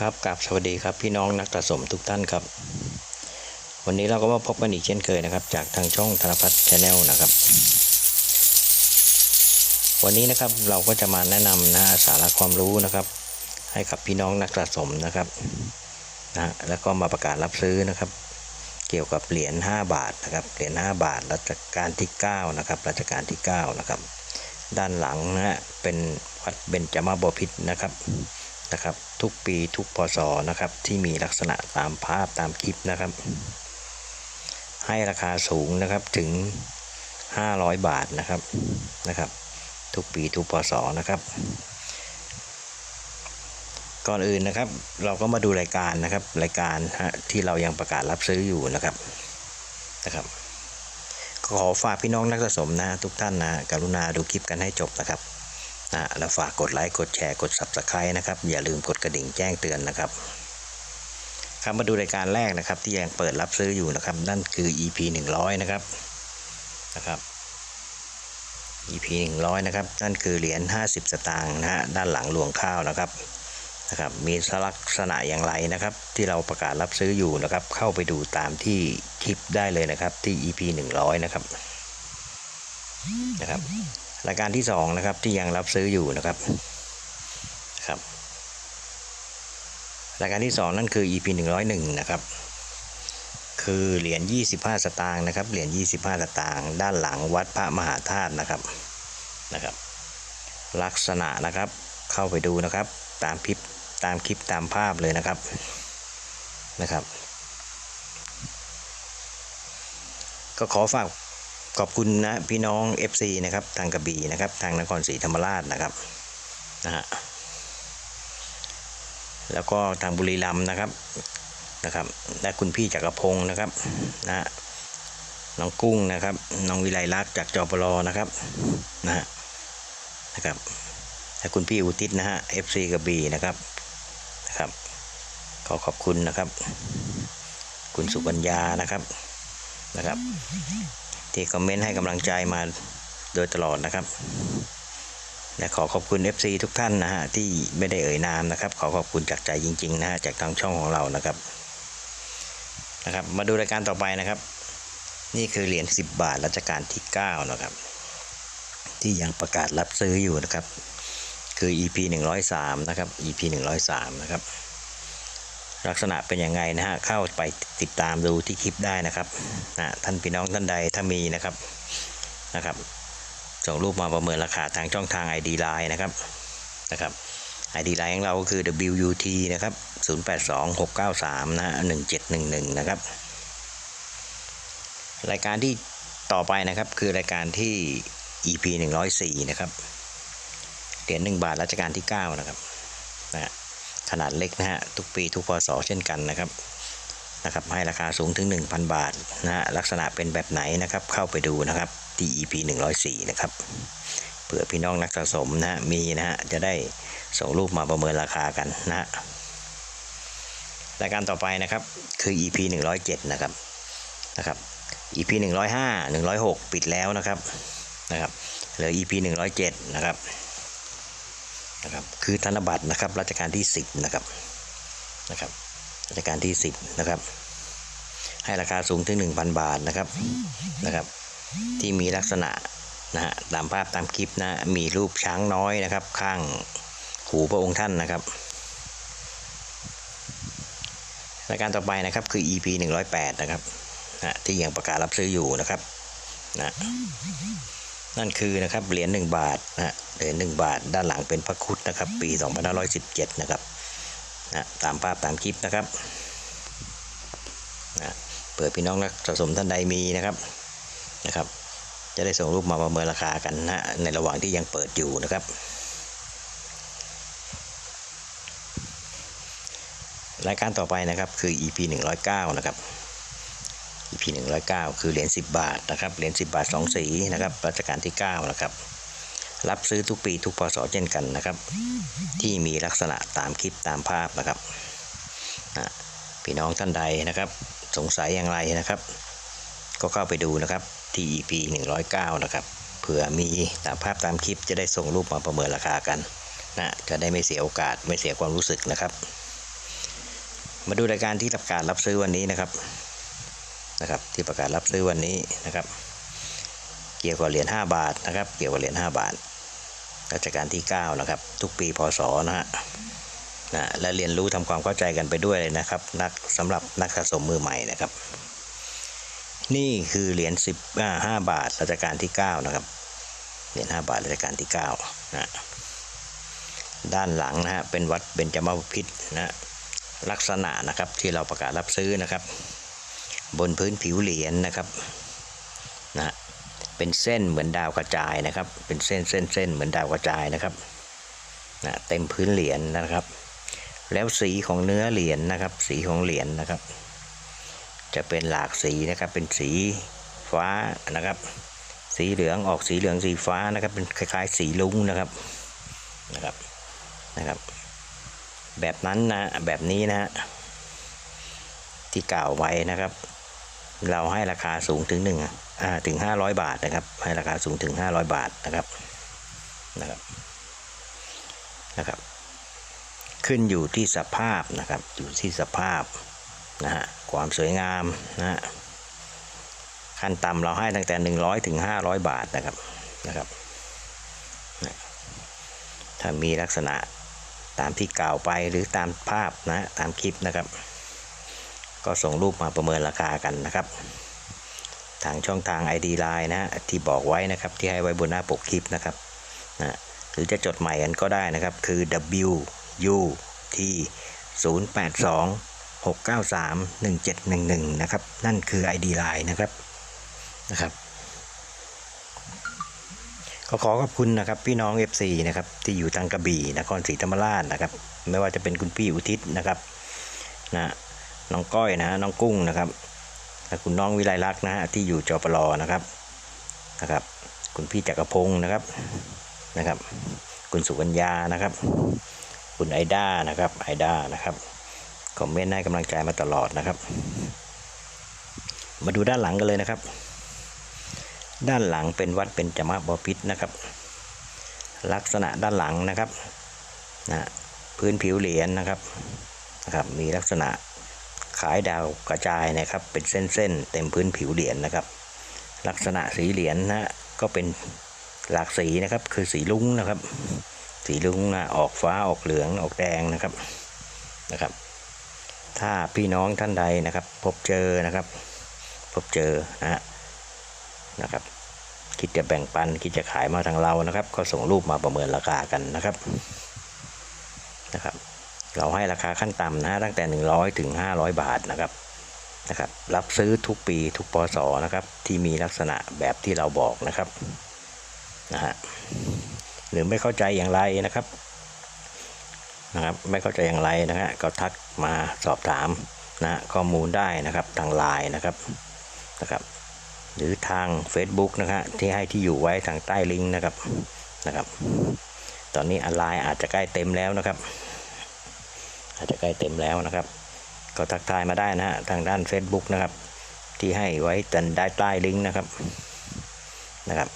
ครับกับสวัสดีครับพี่น้องนักสะสมทุกท่านครับ วันนี้เราก็มาพบกันอีกเช่นเคยนะครับ จากทางช่องธนพัฒน์ชาแนลนะครับ วันนี้นะครับเราก็จะมาแนะนำนะสาระความรู้นะครับ ให้กับพี่น้องนักสะสมนะครับนะแล้วก็มาประกาศรับซื้อนะครับ เกี่ยวกับเหรียญ5บาทนะครับเหรียญ5บาทรัชกาลที่9นะครับรัชกาลที่9นะครับ ด้านหลังนะฮะเป็นวัดเบญจมาบพิตรนะครับ นะครับ ทุกปีทุกพศนะครับ ที่มีลักษณะตามภาพตามคลิปนะครับ ให้ราคาสูงนะครับถึง 500 บาทนะครับนะครับ ทุกปีทุกพศนะครับ ก่อนอื่นนะครับ เราก็มาดูรายการนะครับ รายการฮะที่เรายังประกาศรับซื้ออยู่นะครับนะครับก็ขอฝากพี่น้องนักสะสมนะทุกท่านนะกรุณาดูคลิปกันให้จบนะครับ นะแล้วฝากกดไลค์กดแชร์กด subscribe นะครับ อย่าลืมกดกระดิ่งแจ้งเตือนนะครับครับมาดูรายการแรกนะครับ ที่ยังเปิดรับซื้ออยู่นะครับ นั่นคือ EP 100 นะครับนะครับ EP 100 นะครับ นั่นคือเหรียญ50 สตางค์นะฮะด้านหลังรวงข้าวนะครับนะครับมีลักษณะอย่างไรนะครับ ที่เราประกาศรับซื้ออยู่นะครับ เข้าไปดูตามที่คลิปได้เลยนะครับที่ EP 100 นะครับนะครับ รายการที่2นะครับที่ยังรับซื้ออยู่นะครับครับ รายการที่ 2 นั่นคือ EP 101 นะครับ คือเหรียญ25 สตางค์นะครับเหรียญ25 สตางค์ด้านหลังวัดพระมหาธาตุนะครับนะครับ ลักษณะนะครับเข้าไปดูนะครับตามคลิปตามคลิปตามภาพเลยนะครับนะครับ ก็ขอฝาก ขอบคุณนะพี่น้อง FC นะครับทางกระบี่นะครับทางนครศรีธรรมราชนะครับนะฮะแล้วก็ทางบุรีรัมย์นะครับนะครับและคุณพี่จักรพงศ์นะครับนะฮะน้องกุ้งนะครับน้องวิไลลักษ์จากจอปรนะครับนะฮะนะครับและคุณพี่อุทิศนะฮะ FC กระบี่นะครับนะครับขอขอบคุณนะครับ คุณสุกัญญานะครับนะครับ ที่คอมเมนต์ให้กำลังใจมาโดยตลอดนะครับ และขอขอบคุณ FC ทุกท่านนะฮะที่ไม่ได้เอ่ยนามนะครับ ขอขอบคุณจากใจจริง ๆ นะฮะจากทางช่องของเรานะครับนะครับ มาดูรายการต่อไปนะครับ นี่คือเหรียญ10 บาทรัชกาลที่ 9 นะครับ ที่ยังประกาศรับซื้ออยู่นะครับ คือ EP 103 นะครับ EP 103 นะครับ ลักษณะเป็นยังไงนะฮะเข้าไปติดตามดูที่คลิปได้นะครับนะท่านพี่น้องท่านใดถ้ามีนะครับนะครับ ส่งรูปมาประเมินราคาทางช่องทาง ID Line นะครับนะครับ ID Line ของเราก็คือ WUT นะครับ 082693นะ1711 นะครับ รายการที่ต่อไปนะครับคือรายการที่ EP 104 นะครับเหรียญ1บาทรัชกาลที่ 9 นะครับนะฮะ ขนาดเล็กนะฮะทุกปีทุกพศเช่นกันนะครับนะครับให้ราคาสูงถึง 1,000 บาทนะฮะลักษณะเป็นแบบไหนนะครับเข้าไปดูนะครับที่ EP 104 นะครับเผื่อพี่น้องนักสะสมนะฮะมีนะฮะจะได้ส่งรูปมาประเมินราคากันนะฮะรายการต่อไปนะครับคือ EP 107 นะครับนะครับ EP 105 106 ปิดแล้วนะครับนะครับเหลือ EP 107 นะครับ นะครับคือธนบัตรนะครับรัชกาลที่ 10 นะครับนะครับรัชกาลที่ 10 นะครับ ให้ราคาสูงถึง 1,000 บาทนะครับนะครับ ที่มีลักษณะนะฮะตามภาพตามคลิปนะมีรูปช้างน้อยนะครับ ข้างหูพระองค์ท่านนะครับรายการต่อไปนะครับคือ EP 108 นะครับนะที่ยังประกาศรับซื้ออยู่นะครับนะนั่นคือนะครับเหรียญ1บาทนะฮะ เหรียญ1บาท ด้านหลังเป็นพระคุดนะครับ ปี 2517 นะครับนะตามภาพตามคลิปนะครับนะเปิดพี่น้องนักสะสมท่านใดมีนะครับนะครับ จะได้ส่งรูปมาประเมินราคากันนะฮะในระหว่างที่ยังเปิดอยู่นะครับ รายการต่อไปนะครับคือ EP 109 นะครับ EP 109 คือเหรียญ10 บาทนะครับเหรียญ10 บาท 2 สีนะครับรัชกาลที่ 9 นะครับ รับซื้อทุกปีทุกพศเช่นกันนะครับ ที่มีลักษณะตามคลิปตามภาพนะครับนะพี่น้องท่านใดนะครับ สงสัยอย่างไรนะครับ ก็เข้าไปดูนะครับที่ EP 109 นะครับเผื่อมีตามภาพตามคลิปจะได้ส่งรูปมาประเมินราคากันนะจะได้ไม่เสียโอกาสไม่เสียความรู้สึกนะครับ มาดูรายการที่ประกาศรับซื้อวันนี้นะครับนะครับ ที่ประกาศรับซื้อวันนี้นะครับ เกี่ยวกับเหรียญ5บาทนะครับ เกี่ยวกับเหรียญ5บาท รัชกาลที่9นะครับทุกปีพศนะฮะนะและเรียนรู้ทำความเข้าใจกันไปด้วยเลยนะครับ นักสำหรับนักสะสมมือใหม่นะครับ นี่คือเหรียญ10อ่า5บาทรัชกาลที่ 9 นะครับเหรียญ5บาทรัชกาลที่9นะด้านหลังนะฮะเป็นวัดเบญจมบพิตรนะลักษณะนะครับที่เราประกาศรับซื้อนะครับ บนพื้นผิวเหรียญนะครับนะ เป็นเส้นเหมือนดาวกระจายนะครับ เป็นเส้นเส้นเส้นเหมือนดาวกระจายนะครับนะเต็มพื้นเหรียญนะครับ แล้วสีของเนื้อเหรียญนะครับ สีของเหรียญนะครับ จะเป็นหลากสีนะครับ เป็นสีฟ้านะครับ สีเหลืองออกสีเหลืองสีฟ้านะครับ เป็นคล้ายๆ สีลุ้งนะครับนะครับนะครับ แบบนั้นนะแบบนี้นะที่กล่าวไว้นะครับ เราให้ราคาสูงถึงหนึ่งอ่าถึงห้าร้อยบาทนะครับ ให้ราคาสูงถึงห้าร้อยบาทนะครับนะครับนะครับ ขึ้นอยู่ที่สภาพนะครับอยู่ที่สภาพนะฮะความสวยงามนะฮะขั้นต่ำเราให้ตั้งแต่หนึ่งร้อยถึงห้าร้อยบาทนะครับนะครับนะถ้ามีลักษณะตามที่กล่าวไปหรือตามภาพนะตามคลิปนะครับ ก็ส่งรูปมาประเมินราคากันนะครับ ทางช่องทาง ID Line นะที่บอกไว้นะครับที่ให้ไว้บนหน้าปกคลิปนะครับนะหรือจะจดใหม่กันก็ได้นะครับ คือ W U T 0 8 2 6 9 3 1 7 1 1 นะครับ นั่นคือ ID Line นะครับนะครับก็ขอขอบคุณนะครับพี่น้อง FC นะครับที่อยู่ทางกระบี่นครศรีธรรมราชนะครับ ไม่ว่าจะเป็นคุณพี่อุทิศนะครับนะ น้องก้อยนะน้องกุ้งนะครับและคุณน้องวิไลลักษณ์นะฮะที่อยู่จอปรนะครับนะครับ คุณพี่จักรพงศ์นะครับนะครับ คุณสุกัญญานะครับ คุณไอด้านะครับไอด้านะครับคอมเมนต์ให้กำลังใจมาตลอดนะครับ มาดูด้านหลังกันเลยนะครับ ด้านหลังเป็นวัดเป็นจมะบอพิษนะครับ ลักษณะด้านหลังนะครับนะพื้นผิวเหรียญนะครับนะครับ มีลักษณะ ขายดาวกระจายนะครับเป็นเส้นๆเต็มพื้นผิวเหรียญนะครับ ลักษณะสีเหรียญนะก็เป็นหลากสีนะครับคือสีลุ้งนะครับ สีลุ้งนะออกฟ้าออกเหลืองออกแดงนะครับนะครับ ถ้าพี่น้องท่านใดนะครับ พบเจอนะครับ พบเจอนะฮะนะครับ คิดจะแบ่งปันคิดจะขายมาทางเรานะครับ ก็ส่งรูปมาประเมินราคากันนะครับนะครับ เราให้ราคาขั้นต่ำนะตั้งแต่ 100 ถึง 500 บาทนะครับนะครับรับซื้อทุกปีทุกปศนะครับที่มีลักษณะแบบที่เราบอกนะครับนะฮะหรือไม่เข้าใจอย่างไรนะครับนะครับ ไม่เข้าใจอย่างไรนะฮะก็ทักมาสอบถามนะข้อมูลได้นะครับทางไลน์นะครับนะครับหรือทาง Facebook นะฮะที่ให้ที่อยู่ไว้ทางใต้ลิงก์นะครับนะครับ ตอนนี้ออนไลน์อาจจะใกล้เต็มแล้วนะครับ อาจจะใกล้เต็มแล้วนะครับ ก็ทักทายมาได้นะฮะทางด้าน Facebook นะครับ ที่ให้ไว้ตันได้ใต้ลิงก์นะครับนะครับ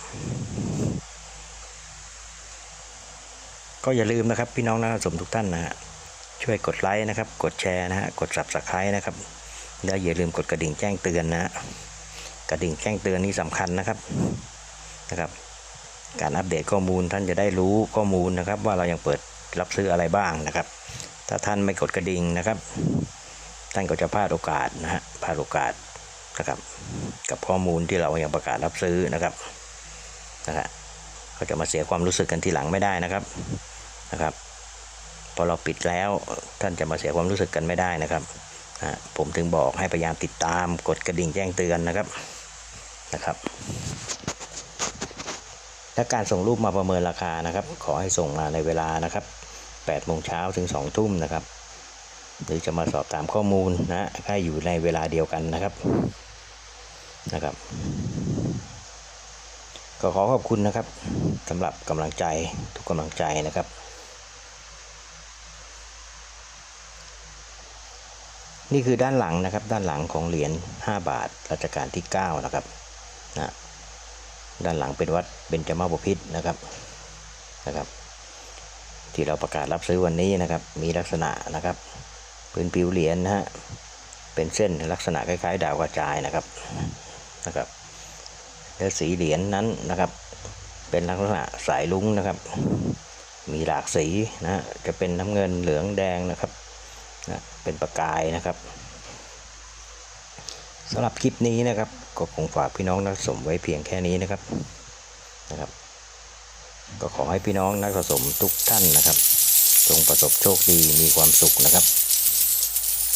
ก็อย่าลืมนะครับพี่น้องนักสะสมทุกท่านนะฮะช่วยกดไลค์นะครับ กดแชร์นะฮะกด Subscribe นะครับแล้วอย่าลืมกดกระดิ่งแจ้งเตือนนะฮะกระดิ่งแจ้งเตือนนี่สำคัญนะครับนะครับ การอัปเดตข้อมูลท่านจะได้รู้ข้อมูลนะครับ ว่าเรายังเปิดรับซื้ออะไรบ้างนะครับ ถ้าท่านไม่กดกระดิ่งนะครับ ท่านก็จะพลาดโอกาสนะฮะพลาดโอกาสนะครับ กับข้อมูลที่เรายังประกาศรับซื้อนะครับนะครับก็จะมาเสียความรู้สึกกันทีหลังไม่ได้นะครับนะครับพอเราปิดแล้วท่านจะมาเสียความรู้สึกกันไม่ได้นะครับอะผมถึงบอกให้พยายามติดตามกดกระดิ่งแจ้งเตือนนะครับนะครับและการส่งรูปมาประเมินราคานะครับ ขอให้ส่งมาในเวลานะครับ 8โมงเช้าถึง2ทุ่มนะครับ หรือจะมาสอบถามข้อมูลนะให้อยู่ในเวลาเดียวกันนะครับนะครับก็ขอขอบคุณนะครับสำหรับกำลังใจทุกกำลังใจนะครับ นี่คือด้านหลังนะครับ ด้านหลังของเหรียญ5บาทรัชกาลที่9นะครับนะด้านหลังเป็นวัดเบญจมาบพิตรนะครับนะครับ ที่เราประกาศรับซื้อวันนี้นะครับ มีลักษณะนะครับพื้นผิวเหรียญนะฮะเป็นเส้นลักษณะคล้ายๆ ดาวกระจายนะครับนะครับแล้วสีเหรียญนั้นนะครับ เป็นลักษณะสายลุ้งนะครับ มีหลากสีนะจะเป็นน้ำเงินเหลืองแดงนะครับนะเป็นประกายนะครับสำหรับคลิปนี้นะครับ ก็คงฝากพี่น้องนักสะสมไว้เพียงแค่นี้นะครับนะครับ ก็ขอให้พี่น้องนักสะสมทุกท่านนะครับ จงประสบโชคดีมีความสุขนะครับ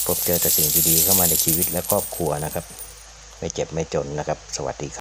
พบเจอแต่สิ่งดีๆเข้ามาในชีวิตและครอบครัวนะครับ ไม่เจ็บไม่จนนะครับ สวัสดีครับ